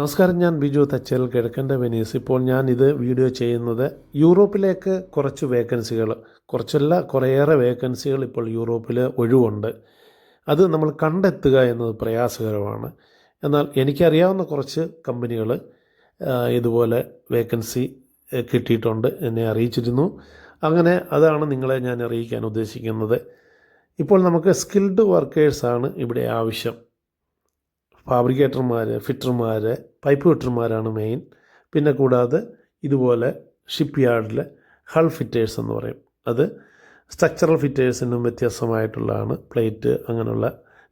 നമസ്കാരം ഞാൻ ബിജു തച്ചൽ കിഴക്കന്റെ വെനീസ്. ഇപ്പോൾ ഞാൻ ഇത് വീഡിയോ ചെയ്യുന്നത് യൂറോപ്പിലേക്ക് കുറച്ച് വേക്കൻസികൾ കുറച്ചല്ല കുറേയേറെ വേക്കൻസികൾ ഇപ്പോൾ യൂറോപ്പിൽ ഒഴിവുണ്ട്. അത് നമ്മൾ കണ്ടെത്തുക എന്നത് പ്രയാസകരമാണ്. എന്നാൽ എനിക്കറിയാവുന്ന കുറച്ച് കമ്പനികൾ ഇതുപോലെ വേക്കൻസി കിട്ടിയിട്ടുണ്ട് എന്നെ അറിയിച്ചിരുന്നു. അങ്ങനെ അതാണ് നിങ്ങളെ ഞാൻ അറിയിക്കാൻ ഉദ്ദേശിക്കുന്നത്. ഇപ്പോൾ നമുക്ക് സ്കിൽഡ് വർക്കേഴ്സാണ് ഇവിടെ ആവശ്യം. ഫാബ്രിക്കേറ്റർമാർ ഫിറ്റർമാർ പൈപ്പ് ഫിറ്റർമാരാണ് മെയിൻ പിന്നെ കൂടാതെ ഇതുപോലെ ഷിപ്പ് യാർഡിൽ ഹൾ ഫിറ്റേഴ്സ് എന്ന് പറയും. അത് സ്ട്രക്ചറൽ ഫിറ്റേഴ്സിനും വ്യത്യസ്തമായിട്ടുള്ളതാണ്. പ്ലേറ്റ് അങ്ങനെയുള്ള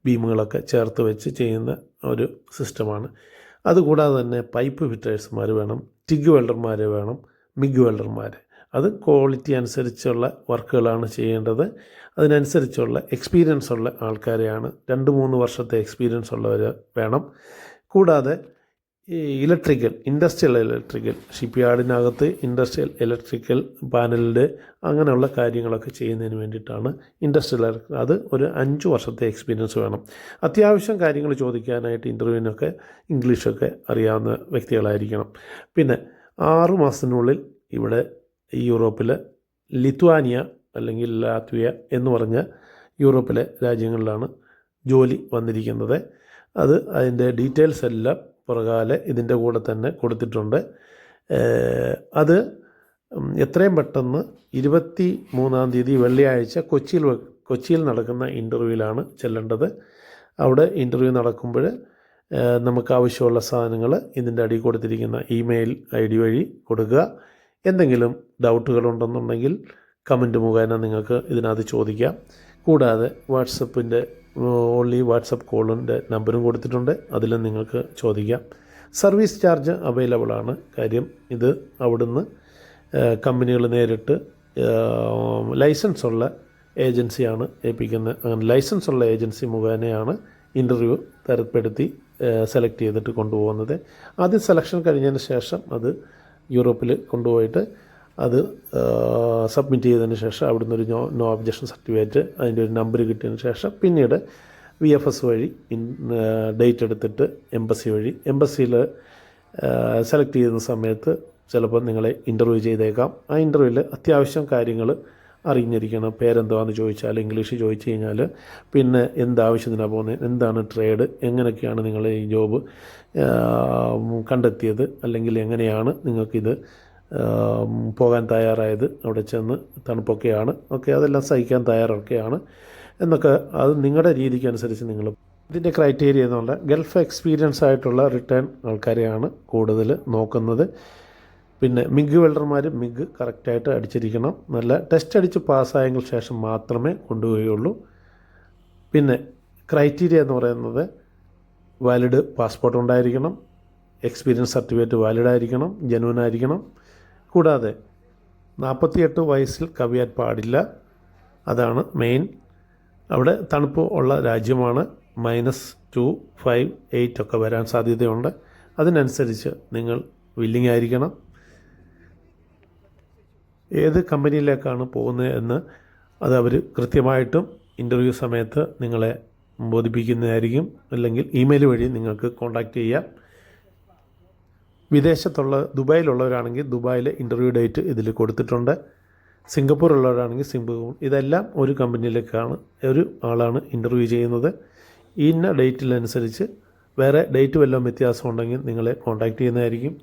ബീമുകളൊക്കെ ചേർത്ത് വെച്ച് ചെയ്യുന്ന ഒരു സിസ്റ്റമാണ് അതുകൂടാതെ തന്നെ പൈപ്പ് ഫിറ്റേഴ്സ്മാർ വേണം ടിഗ് വെൽഡർമാർ വേണം മിഗ് വെൽഡർമാർ അത് ക്വാളിറ്റി അനുസരിച്ചുള്ള വർക്കുകളാണ് ചെയ്യേണ്ടത്. അതിനനുസരിച്ചുള്ള എക്സ്പീരിയൻസ് ഉള്ള ആൾക്കാരെയാണ് രണ്ട് മൂന്ന് വർഷത്തെ എക്സ്പീരിയൻസ് ഉള്ളവർ വേണം. കൂടാതെ ഇലക്ട്രിക്കൽ ഇൻഡസ്ട്രിയൽ ഇലക്ട്രിക്കൽ ഷിപ്പ് യാർഡിനകത്ത് ഇൻഡസ്ട്രിയൽ ഇലക്ട്രിക്കൽ പാനലിന്റെ അങ്ങനെയുള്ള കാര്യങ്ങളൊക്കെ ചെയ്യുന്നതിന് വേണ്ടിയിട്ടാണ് ഇൻഡസ്ട്രിയൽ അത് ഒരു അഞ്ച് വർഷത്തെ എക്സ്പീരിയൻസ് വേണം. അത്യാവശ്യം കാര്യങ്ങൾ ചോദിക്കാനായിട്ട് ഇന്റർവ്യൂവിനൊക്കെ ഇംഗ്ലീഷൊക്കെ അറിയാവുന്ന വ്യക്തികളായിരിക്കണം. പിന്നെ ആറു മാസത്തിനുള്ളിൽ ഇവിടെ യൂറോപ്പിലെ ലിത്വാനിയ അല്ലെങ്കിൽ ലാത്വിയ എന്ന് പറഞ്ഞ യൂറോപ്പിലെ രാജ്യങ്ങളിലാണ് ജോലി വന്നിരിക്കുന്നത്. അത് അതിന്റെ ഡീറ്റെയിൽസ് എല്ലാം പുറകാലെ ഇതിന്റെ കൂടെ തന്നെ കൊടുത്തിട്ടുണ്ട്. അത് എത്രയും പെട്ടെന്ന് ഇരുപത്തി മൂന്നാം തീയതി വെള്ളിയാഴ്ച കൊച്ചിയിൽ കൊച്ചിയിൽ നടക്കുന്ന ഇന്റർവ്യൂവിലാണ് ചെല്ലേണ്ടത്. അവിടെ ഇന്റർവ്യൂ നടക്കുമ്പോൾ നമുക്ക് ആവശ്യമുള്ള സാധനങ്ങൾ ഇതിന്റെ അടിയിൽ കൊടുത്തിരിക്കുന്ന ഇമെയിൽ ഐ ഡി വഴി കൊടുക്കുക. എന്തെങ്കിലും ഡൗട്ടുകളുണ്ടെന്നുണ്ടെങ്കിൽ കമന്റ് മുഖേന നിങ്ങൾക്ക് ഇതിനകത്ത് ചോദിക്കാം. കൂടാതെ വാട്സപ്പിന്റെ ഓൺലി വാട്സപ്പ് കോളിന്റെ നമ്പറും കൊടുത്തിട്ടുണ്ട്. അതിലും നിങ്ങൾക്ക് ചോദിക്കാം. സർവീസ് ചാർജ് അവൈലബിൾ ആണ്. കാര്യം ഇത് അവിടുന്ന് കമ്പനികൾ നേരിട്ട് ലൈസൻസ് ഉള്ള ഏജൻസിയാണ് ഏൽപ്പിക്കുന്നത്. അങ്ങനെ ലൈസൻസ് ഉള്ള ഏജൻസി മുഖേനയാണ് ഇന്റർവ്യൂ തരപ്പെടുത്തി സെലക്ട് ചെയ്തിട്ട് കൊണ്ടുപോകുന്നത്. ആദ്യം സെലക്ഷൻ കഴിഞ്ഞതിന് ശേഷം അത് യൂറോപ്പിൽ കൊണ്ടുപോയിട്ട് അത് സബ്മിറ്റ് ചെയ്തതിന് ശേഷം അവിടുന്ന് ഒരു നോ നോ ഒബ്ജക്ഷൻ സർട്ടിഫിക്കറ്റ് അതിന്റെ ഒരു നമ്പർ കിട്ടിയതിന് ശേഷം പിന്നീട് വി എഫ് എസ് വഴി ഡേറ്റ് എടുത്തിട്ട് എംബസി വഴി. എംബസിയിൽ സെലക്ട് ചെയ്യുന്ന സമയത്ത് ചിലപ്പോൾ നിങ്ങളെ ഇന്റർവ്യൂ ചെയ്തേക്കാം. ആ ഇന്റർവ്യൂവിൽ അത്യാവശ്യം കാര്യങ്ങൾ അറിഞ്ഞിരിക്കണം. പേരെന്താണെന്ന് ചോദിച്ചാൽ ഇംഗ്ലീഷ് ചോദിച്ചു കഴിഞ്ഞാൽ പിന്നെ എന്താവശ്യത്തിനാണ് പോകുന്നത് എന്താണ് ട്രേഡ് എങ്ങനെയൊക്കെയാണ് നിങ്ങൾ ഈ ജോബ് കണ്ടെത്തിയത് അല്ലെങ്കിൽ എങ്ങനെയാണ് നിങ്ങൾക്കിത് പോകാൻ തയ്യാറായത് അവിടെ ചെന്ന് തണുപ്പൊക്കെയാണ്. ഓക്കെ അതെല്ലാം സഹിക്കാൻ തയ്യാറൊക്കെയാണ്. എന്നൊക്കെ അത് നിങ്ങളുടെ രീതിക്ക് അനുസരിച്ച് നിങ്ങൾ ഇതിന്റെ ക്രൈറ്റീരിയ എന്നുള്ള ഗൾഫ് എക്സ്പീരിയൻസ് ആയിട്ടുള്ള റിട്ടേൺ ആൾക്കാരെയാണ് കൂടുതൽ നോക്കുന്നത്. പിന്നെ മിഗ് വെൽഡർമാർ മിഗ് കറക്റ്റായിട്ട് അടിച്ചിരിക്കണം. നല്ല ടെസ്റ്റ് അടിച്ച് പാസ്സായെങ്കിൽ ശേഷം മാത്രമേ കൊണ്ടുപോവുകയുള്ളൂ. പിന്നെ ക്രൈറ്റീരിയ എന്ന് പറയുന്നത് വാലിഡ് പാസ്പോർട്ട് ഉണ്ടായിരിക്കണം. എക്സ്പീരിയൻസ് സർട്ടിഫിക്കറ്റ് വാലിഡ് ആയിരിക്കണം. ജനുവൻ ആയിരിക്കണം. കൂടാതെ നാൽപ്പത്തിയെട്ട് വയസ്സിൽ കവിയാൻ പാടില്ല. അതാണ് മെയിൻ അവിടെ തണുപ്പ് ഉള്ള രാജ്യമാണ്. മൈനസ് ടു ഫൈവ് എയ്റ്റ് ഒക്കെ വരാൻ സാധ്യതയുണ്ട്. അതിനനുസരിച്ച് നിങ്ങൾ വില്ലിംഗ് ആയിരിക്കണം. ഏത് കമ്പനിയിലേക്കാണ് പോകുന്നത് എന്ന് അത് അവർ കൃത്യമായിട്ടും ഇന്റർവ്യൂ സമയത്ത് നിങ്ങളെ ബോധിപ്പിക്കുന്നതായിരിക്കും. അല്ലെങ്കിൽ ഇമെയിൽ വഴി നിങ്ങൾക്ക് കോൺടാക്റ്റ് ചെയ്യാം. വിദേശത്തുള്ള ദുബായിലുള്ളവരാണെങ്കിൽ ദുബായിലെ ഇന്റർവ്യൂ ഡേറ്റ് ഇതിൽ കൊടുത്തിട്ടുണ്ട്. സിംഗപ്പൂർ ഉള്ളവരാണെങ്കിൽ സിംഗപ്പൂർ. ഇതെല്ലാം ഒരു കമ്പനിയിലേക്കാണ് ഒരു ആളാണ് ഇന്റർവ്യൂ ചെയ്യുന്നത്. ഇന്ന ഡേറ്റിലനുസരിച്ച് വേറെ ഡേറ്റ് വല്ലതും വ്യത്യാസം ഉണ്ടെങ്കിൽ നിങ്ങളെ കോൺടാക്റ്റ് ചെയ്യുന്നതായിരിക്കും.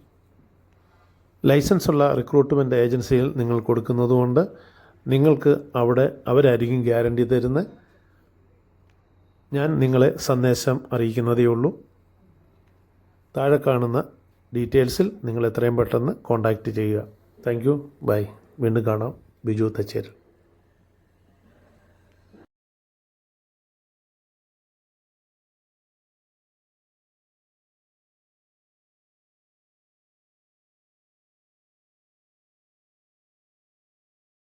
ലൈസൻസ് ഉള്ള റിക്രൂട്ട്മെന്റ് ഏജൻസിയിൽ നിങ്ങൾ കൊടുക്കുന്നതുകൊണ്ട് നിങ്ങൾക്ക് അവിടെ അവരായിരിക്കും ഗ്യാരണ്ടി തരുന്നത്. ഞാൻ നിങ്ങളെ സന്ദേശം അറിയിക്കുന്നതേ ഉള്ളൂ. താഴെ കാണുന്ന ഡീറ്റെയിൽസിൽ നിങ്ങൾ എത്രയും പെട്ടെന്ന് കോൺടാക്റ്റ് ചെയ്യുക. താങ്ക് യു ബൈ വീണ്ടും കാണാം. ബിജു തച്ചേരി.